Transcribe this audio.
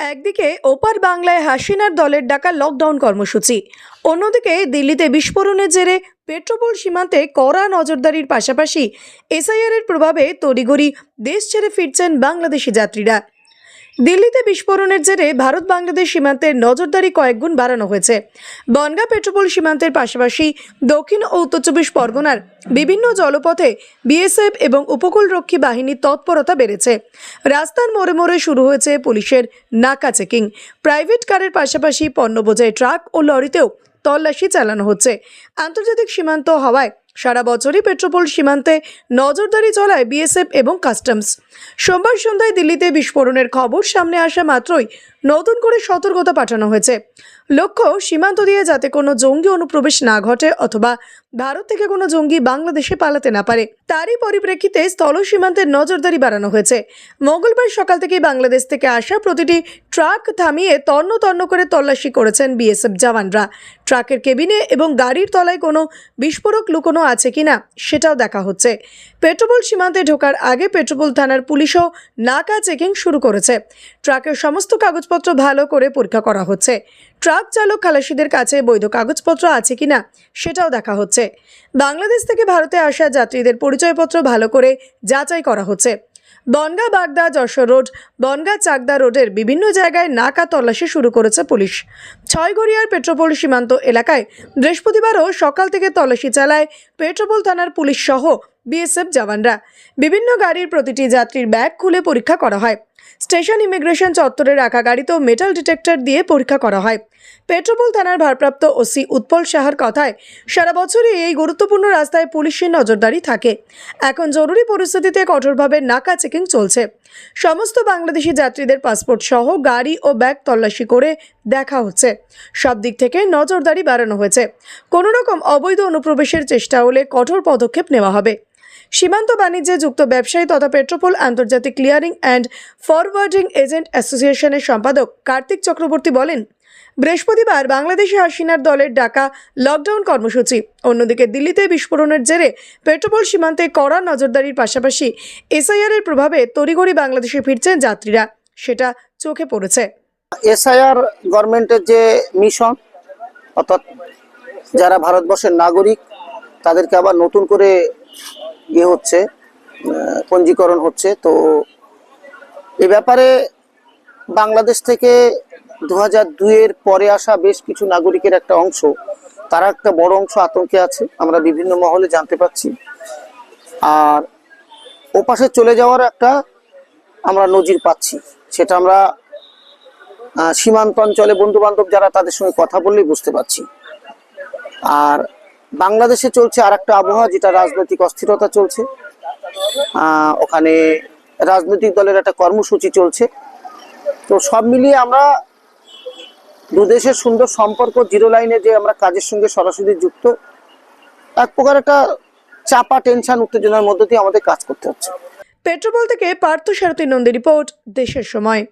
একদিকে ওপার বাংলায় হাসিনার দলের ডাকা লকডাউন কর্মসূচি, অন্যদিকে দিল্লিতে বিস্ফোরণের জেরে পেট্রোপোল সীমান্তে কড়া নজরদারির পাশাপাশি এসআইআর এর প্রভাবে তড়িগড়ি দেশ ছেড়ে ফিরছেন বাংলাদেশি যাত্রীরা। দিল্লিতে বিস্ফোরণের জেরে ভারত বাংলাদেশ সীমান্তের নজরদারি কয়েকগুণ বাড়ানো হয়েছে। বনগা পেট্রোপোল সীমান্তের পাশাপাশি দক্ষিণ ও উত্তর চব্বিশ পরগনার বিভিন্ন জলপথে বিএসএফ এবং উপকূলরক্ষী বাহিনীর তৎপরতা বেড়েছে। রাস্তার মোড়ে মোড়ে শুরু হয়েছে পুলিশের নাকা চেকিং। প্রাইভেট কারের পাশাপাশি পণ্য বোঝাই ট্রাক ও লরিতেও তল্লাশি চালানো হচ্ছে। আন্তর্জাতিক সীমান্ত হওয়ায় সারা বছরই পেট্রোপোল সীমান্তে নজরদারি চলায় বিএসএফ এবং কাস্টমস। সোমবার সন্ধ্যায় দিল্লিতে বিস্ফোরণের খবর সামনে আসা মাত্রই নতুন করে সতর্কতা পাঠানো হয়েছে। লক্ষ্য, সীমান্ত দিয়ে যাতে কোনো জঙ্গি অনুপ্রবেশ না ঘটে অথবা ভারত থেকে কোনো জঙ্গি বাংলাদেশে পালাতে না পারে। তারই পরিপ্রেক্ষিতে স্থল সীমান্তের নজরদারি বাড়ানো হয়েছে। মঙ্গলবার সকাল থেকে বাংলাদেশ থেকে আসা প্রতিটি ট্রাক থামিয়ে তন্ন তন্ন করে তল্লাশি করেছেন বিএসএফ জওয়ানরা। ট্রাকের কেবিনে এবং গাড়ির তলায় কোনো বিস্ফোরক লুকোনো আছে কিনা সেটাও দেখা হচ্ছে। পেট্রোপোল সীমান্তে ঢোকার আগে পেট্রোপোল থানার পুলিশও নাকা চেকিং শুরু করেছে। ট্রাকের সমস্ত কাগজপত্র ভালো করে পরীক্ষা করা হচ্ছে। ট্রাক চালক খালাসিদের কাছে বৈধ কাগজপত্র আছে কিনা সেটাও দেখা হচ্ছে। বাংলাদেশ থেকে ভারতে আসা যাত্রীদের পরিচয়পত্র ভালো করে যাচাই করা হচ্ছে। বনগা বাগদা যশোর রোড, বনগা চাকদা রোডের বিভিন্ন জায়গায় নাকা তল্লাশি শুরু করেছে পুলিশ। ছয়গড়িয়ার পেট্রোপোল সীমান্ত এলাকায় বৃহস্পতিবারও সকাল থেকে তল্লাশি চালায় পেট্রোপোল থানার পুলিশ সহ বিএসএফ জওয়ানরা। বিভিন্ন গাড়ির প্রতিটি যাত্রীর ব্যাগ খুলে পরীক্ষা করা হয়। স্টেশন ইমিগ্রেশন চত্বরে রাখা গাড়িতেও মেটাল ডিটেক্টর দিয়ে পরীক্ষা করা হয়। পেট্রোপোল থানার ভারপ্রাপ্ত ওসি উৎপল সাহার কথায়, সারা বছরই এই গুরুত্বপূর্ণ রাস্তায় পুলিশের নজরদারি থাকে। এখন জরুরি পরিস্থিতিতে কঠোরভাবে নাকা চেকিং চলছে। সমস্ত বাংলাদেশি যাত্রীদের পাসপোর্ট সহ গাড়ি ও ব্যাগ তল্লাশি করে দেখা হচ্ছে। সব দিক থেকে নজরদারি বাড়ানো হয়েছে। কোনো রকম অবৈধ অনুপ্রবেশের চেষ্টা হলে কঠোর পদক্ষেপ নেওয়া হবে। সীমান্ত বাণিজ্যে যুক্ত ব্যবসায়ী তথা পেট্রোপোল, আন্তর্জাতিক ক্লিয়ারিং অ্যান্ড ফরওয়ার্ডিং এজেন্ট অ্যাসোসিয়েশনের সম্পাদক কার্তিক চক্রবর্তী বলেন, বৃহস্পতিবার বাংলাদেশি হাসিনার দলের ডাকা লকডাউন কর্মসূচি। অন্যদিকে দিল্লিতে বিস্ফোরণের জেরে পেট্রোপোল সীমান্তে কড়া নজরদারির পাশাপাশি এসআইআর এর প্রভাবে তড়িঘড়ি বাংলাদেশে ফিরছেন যাত্রীরা। সেটা চোখে পড়েছে। এসআইআর গভর্নমেন্টের যে মিশন অর্থাৎ যারা ভারতবর্ষের নাগরিক, তাদেরকে আবার নতুন করে ইয়ে হচ্ছে পঞ্জীকরণ হচ্ছে। তো এ ব্যাপারে বাংলাদেশ থেকে দু হাজার দুইয়ের পরে আসা বেশ কিছু নাগরিকের একটা অংশ, তারা একটা বড় অংশ আতঙ্কে আছে। আমরা বিভিন্ন মহলে জানতে পাচ্ছি আর ওপাশে চলে যাওয়ার একটা আমরা নজির পাচ্ছি। সেটা আমরা সীমান্ত অঞ্চলে বন্ধু বান্ধব যারা তাদের সঙ্গে কথা বললেই বুঝতে পারছি। আর বাংলাদেশে চলছে আর একটা আবহাওয়া যেটা রাজনৈতিক অস্থিরতা চলছে। ওখানে রাজনৈতিক দলের একটা কর্মসূচি চলছে। তো সব মিলিয়ে আমরা দু দেশের সুন্দর সম্পর্ক, জিরো লাইনে যে আমরা কাজের সঙ্গে সরাসরি যুক্ত, এক প্রকার একটা চাপা, টেনশন, উত্তেজনার মধ্য দিয়ে আমাদের কাজ করতে হচ্ছে। পেট্রোপোল থেকে পার্থ সারথী নন্দী রিপোর্ট, দেশের সময়।